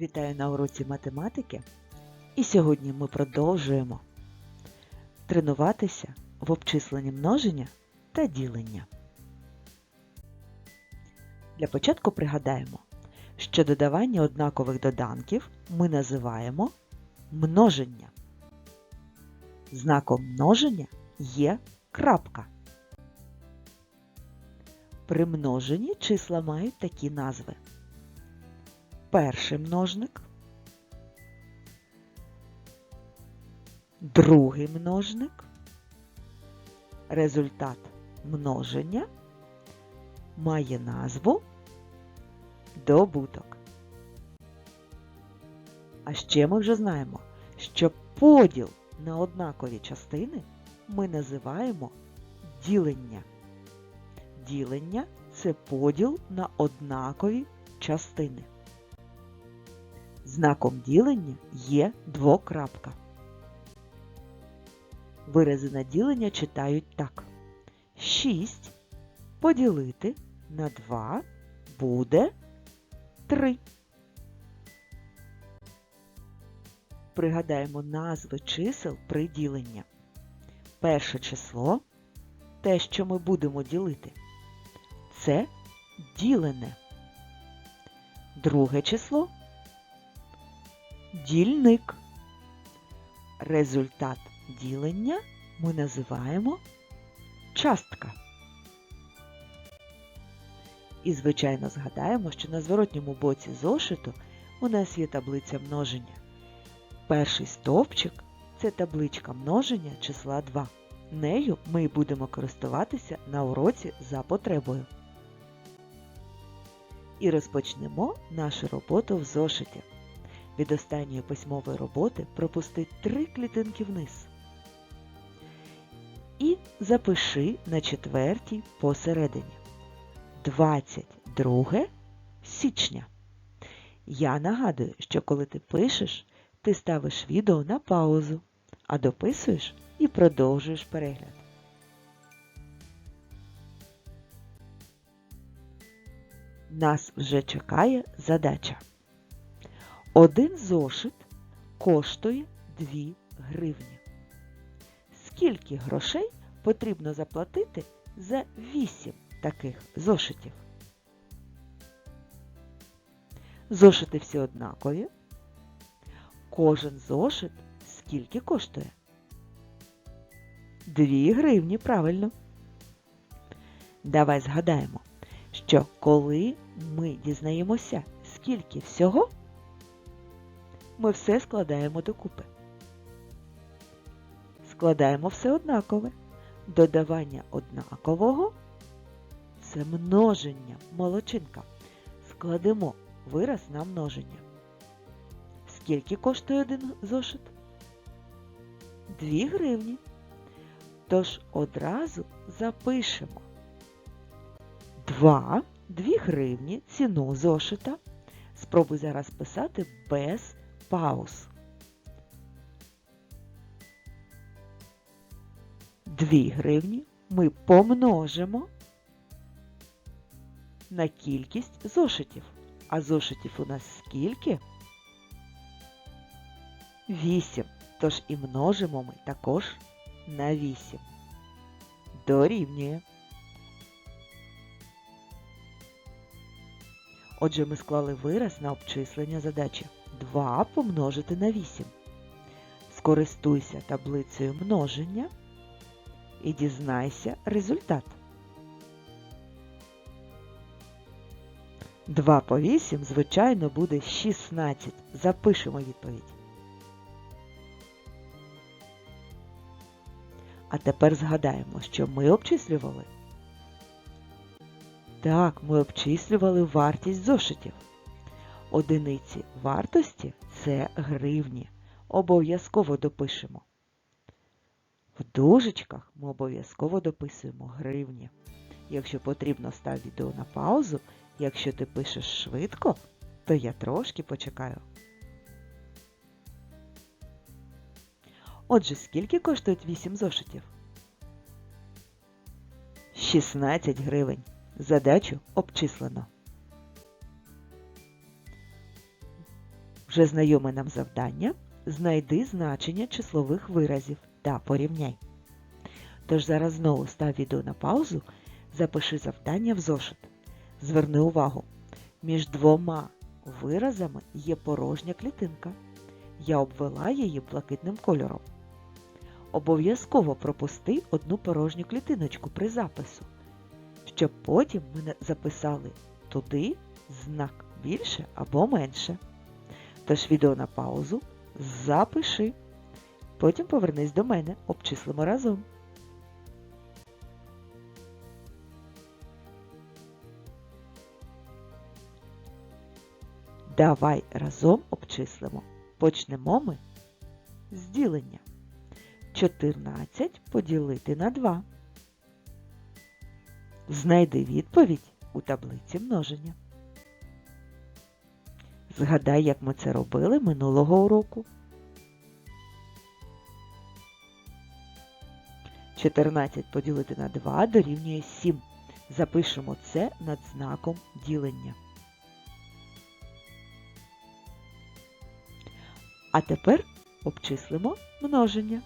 Вітаю на уроці математики. І сьогодні ми продовжуємо тренуватися в обчисленні множення та ділення. Для початку пригадаємо, що додавання однакових доданків ми називаємо множення. Знаком множення є крапка. При множенні числа мають такі назви перший множник, другий множник, результат множення має назву добуток. А ще ми вже знаємо, що поділ на однакові частини ми називаємо ділення. Ділення це поділ на однакові частини. Знаком ділення є двокрапка. Вирази на ділення читають так. 6 поділити на 2 буде 3. Пригадаємо назви чисел при діленні. Перше число те, що ми будемо ділити, це ділене. Друге число дільник. Результат ділення ми називаємо частка. І, звичайно, згадаємо, що на зворотньому боці зошиту у нас є таблиця множення. Перший стовпчик це табличка множення числа 2. Нею ми будемо користуватися на уроці за потребою. І розпочнемо нашу роботу в зошиті. Від останньої письмової роботи пропусти три клітинки вниз. І запиши на четвертій посередині. 22 січня. Я нагадую, що коли ти пишеш, ти ставиш відео на паузу, а дописуєш і продовжуєш перегляд. Нас вже чекає задача. Один зошит коштує 2 гривні. Скільки грошей потрібно заплатити за 8 таких зошитів? Зошити всі однакові. Кожен зошит скільки коштує? 2 гривні, правильно. Давай згадаємо, що коли ми дізнаємося, скільки всього, ми все складаємо докупи. Складаємо все однакове. Додавання однакового це множення, молочинка. Складемо вираз на множення. Скільки коштує один зошит? 2 гривні. Тож одразу запишемо 2, 2 гривні ціну зошита. Спробуй зараз писати без пауз. 2 гривні ми помножимо на кількість зошитів. А зошитів у нас скільки? 8. Тож і множимо ми також на 8. Дорівнює. Отже, ми склали вираз на обчислення задачі. 2 помножити на 8. Скористуйся таблицею множення і дізнайся результат. 2 по 8, звичайно, буде 16. Запишемо відповідь. А тепер згадаємо, що ми обчислювали. Так, ми обчислювали вартість зошитів. Одиниці вартості це гривні. Обов'язково допишемо. В дужечках ми обов'язково дописуємо гривні. Якщо потрібно, став відео на паузу. Якщо ти пишеш швидко, то я трошки почекаю. Отже, скільки коштують 8 зошитів? 16 гривень. Задачу обчислено. Вже знайоме нам завдання. Знайди значення числових виразів та порівняй. Тож зараз знову став відео на паузу, запиши завдання в зошит. Зверни увагу, між двома виразами є порожня клітинка. Я обвела її блакитним кольором. Обов'язково пропусти одну порожню клітиночку при запису, щоб потім ми записали туди знак більше або менше. Тож відео на паузу запиши. Потім повернись до мене, обчислимо разом. Давай разом обчислимо. Почнемо ми з ділення. 14 поділити на 2. Знайди відповідь у таблиці множення. Згадай, як ми це робили минулого уроку. 14 поділити на 2 дорівнює 7. Запишемо це над знаком ділення. А тепер обчислимо множення.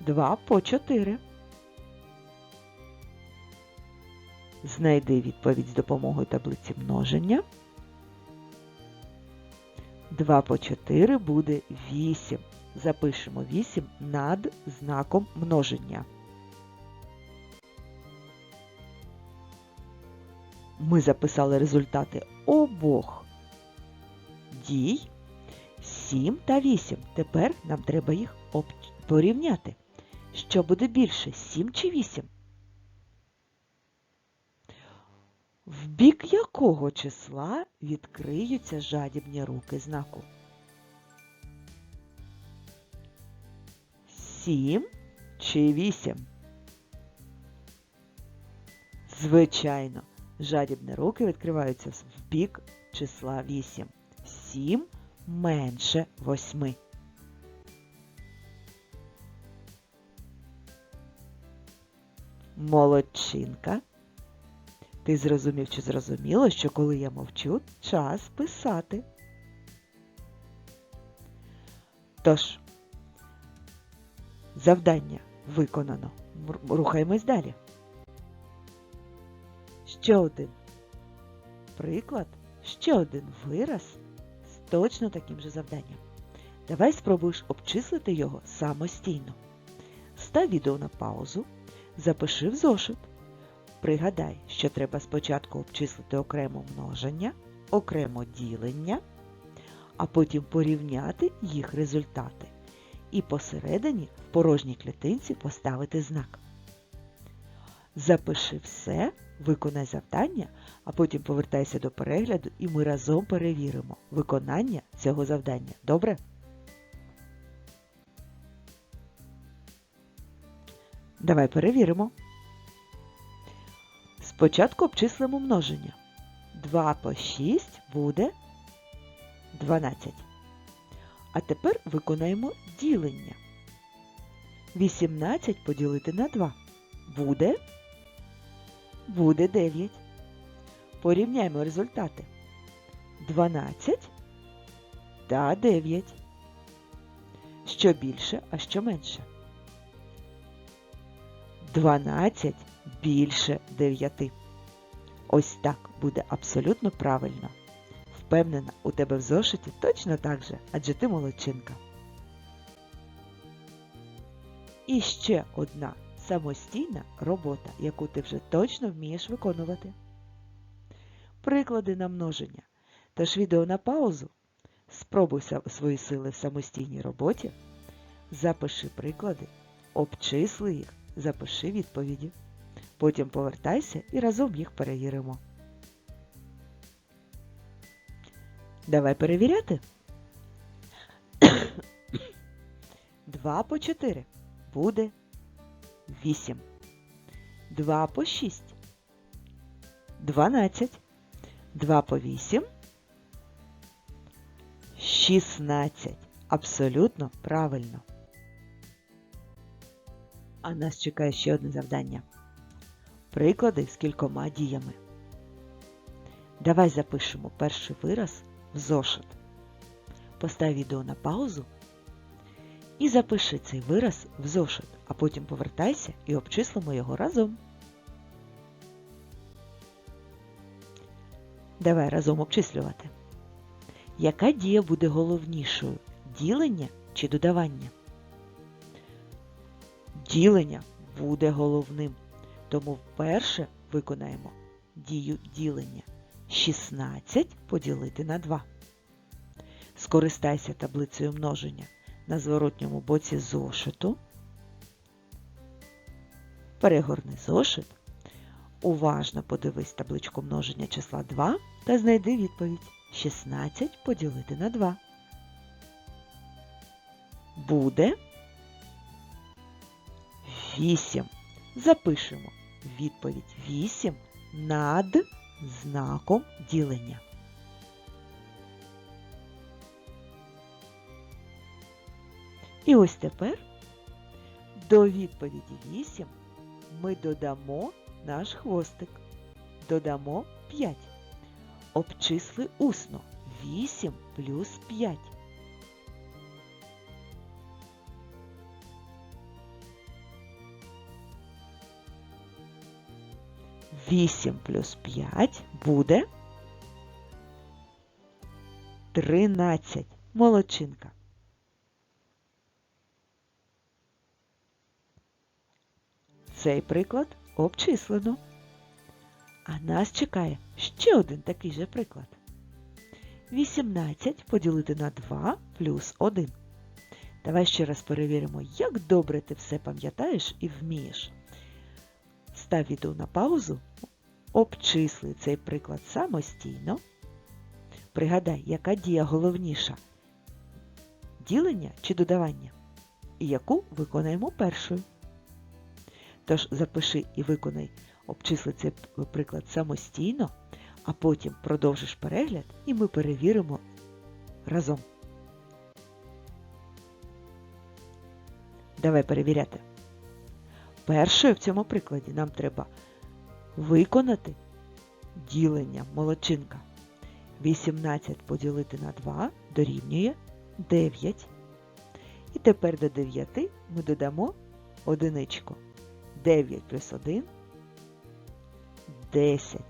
2 по 4. Знайди відповідь з допомогою таблиці множення. 2 по 4 буде 8. Запишемо 8 над знаком множення. Ми записали результати обох дій 7 та 8. Тепер нам треба їх порівняти. Що буде більше 7 чи 8? В бік якого числа відкриються жадібні руки знаку? 7 чи 8? Звичайно, жадібні руки відкриваються в бік числа 8. 7 менше 8. Молодчинка. Ти зрозумів чи зрозуміло, що коли я мовчу, час писати. Тож, завдання виконано. Рухаємось далі. Ще один приклад, ще один вираз з точно таким же завданням. Давай спробуєш обчислити його самостійно. Став відео на паузу, запиши в зошит. Пригадай, що треба спочатку обчислити окремо множення, окремо ділення, а потім порівняти їх результати. І посередині в порожній клітинці поставити знак. Запиши все, виконай завдання, а потім повертайся до перегляду і ми разом перевіримо виконання цього завдання. Добре? Давай перевіримо. Спочатку обчислимо множення. 2 по 6 буде 12. А тепер виконаємо ділення. 18 поділити на 2 буде буде 9. Порівняємо результати. 12 та 9. Що більше, а що менше? 12 більше 9. Ось так буде абсолютно правильно. Впевнена, у тебе в зошиті точно так же, адже ти молодчинка. І ще одна самостійна робота, яку ти вже точно вмієш виконувати. Приклади на множення. Тож відео на паузу. Спробуй свої сили в самостійній роботі. Запиши приклади, обчисли їх, запиши відповіді. Потім повертайся і разом їх перевіримо. Давай перевіряти. 2 по 4 буде 8. 2 по 6. 12. 2 по 8. 16. Абсолютно правильно. А нас чекає ще одне завдання. Приклади з кількома діями. Давай запишемо перший вираз в зошит. постав відео на паузу і запиши цей вираз в зошит, а потім повертайся і обчислимо його разом. Давай разом обчислювати. Яка дія буде головнішою? Ділення чи додавання? Ділення буде головним. Тому вперше виконаємо дію ділення 16 поділити на 2. Скористайся таблицею множення на зворотньому боці зошиту. Перегорни зошит. Уважно подивись табличку множення числа 2 та знайди відповідь 16 поділити на 2. Буде 8. Запишемо відповідь 8 над знаком ділення. І ось тепер до відповіді 8 ми додамо наш хвостик. Додамо 5. Обчисли усно 8 плюс 5. Вісім плюс п'ять буде тринадцять. Молодчинка. Цей приклад обчислено. А нас чекає ще один такий же приклад. 18 поділити на 2 плюс 1. Давай ще раз перевіримо, як добре ти все пам'ятаєш і вмієш. Став відео на паузу, обчисли цей приклад самостійно. Пригадай, яка дія головніша ділення чи додавання, і яку виконаємо першою. Тож запиши і виконай, обчисли цей приклад самостійно, а потім продовжиш перегляд і ми перевіримо разом. Давай перевіряти. Першою в цьому прикладі нам треба виконати ділення молодчинка. 18 поділити на 2 дорівнює 9. І тепер до 9 ми додамо одиничку. 9 плюс 1 10.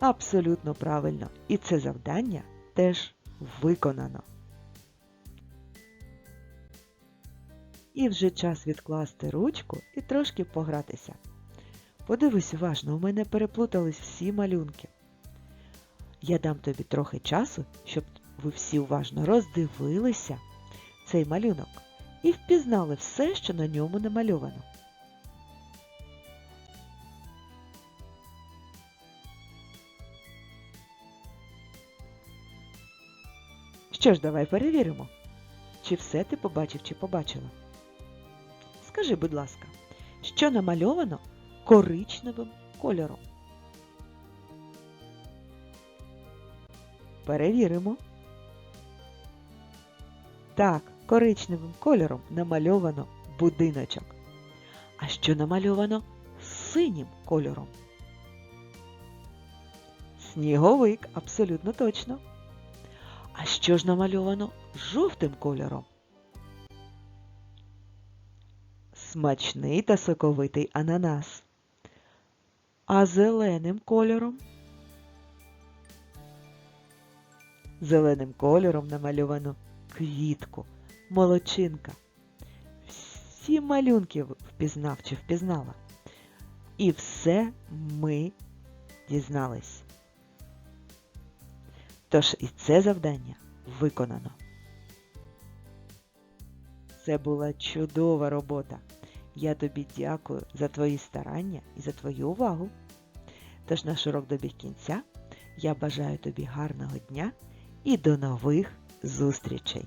Абсолютно правильно. І це завдання теж виконано. І вже час відкласти ручку і трошки погратися. Подивись уважно, у мене переплутались всі малюнки. Я дам тобі трохи часу, щоб ви всі уважно роздивилися цей малюнок і впізнали все, що на ньому намальовано. Що ж, давай перевіримо, чи все ти побачив, чи побачила. Скажи, будь ласка, що намальовано коричневим кольором? Перевіримо. Так, коричневим кольором намальовано будиночок. А що намальовано синім кольором? Сніговик, абсолютно точно. А що ж намальовано жовтим кольором? Смачний та соковитий ананас. А зеленим кольором? Зеленим кольором намальовано квітку, молочинка. Всі малюнки впізнав чи впізнала. І все ми дізнались. Тож і це завдання виконано. Це була чудова робота. Я тобі дякую за твої старання і за твою увагу. Тож наш урок добіг кінця. Я бажаю тобі гарного дня і до нових зустрічей!